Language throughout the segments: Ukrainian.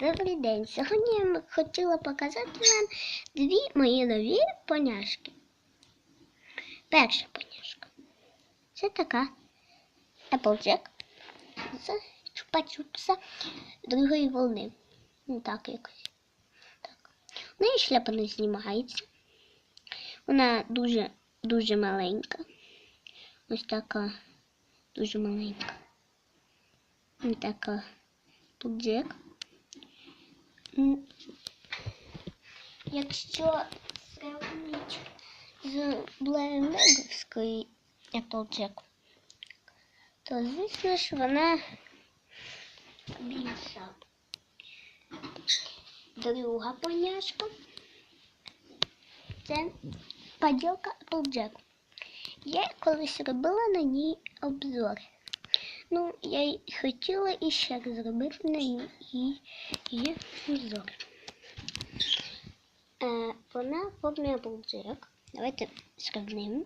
Добрий день. Сьогодні я хотіла показати вам дві мої нові поняшки. Перша поняшка. Це така Applejack з чупа-чупса другої волни. Ну так якось. Так. У неї шляпа не знімається. Вона дуже дуже маленька. Ось така дуже маленька. Ось така. М, Якщо сравнити з Блемеговською Applejack, то звісно ж вона більша. Друга поняшка це поділка Applejack. Я колись робила на ній обзор. Ну, я й хотіла іще зробити на її обзор. Е, вона формі Applejack. Давайте сравнимо.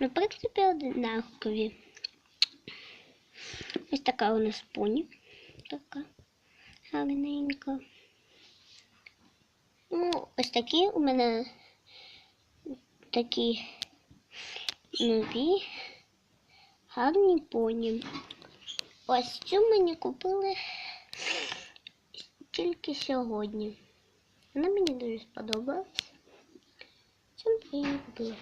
Ну, в принципі, однакові. Ось така у нас поні. Така гарненька. Ну, ось такі у мене такі нові гарні поні. Ось цю мені купили тільки сьогодні. Вона мені дуже сподобалась. Чим я її купила?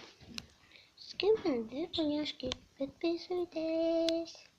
З ким мене дві поняшки. Підписуйтесь.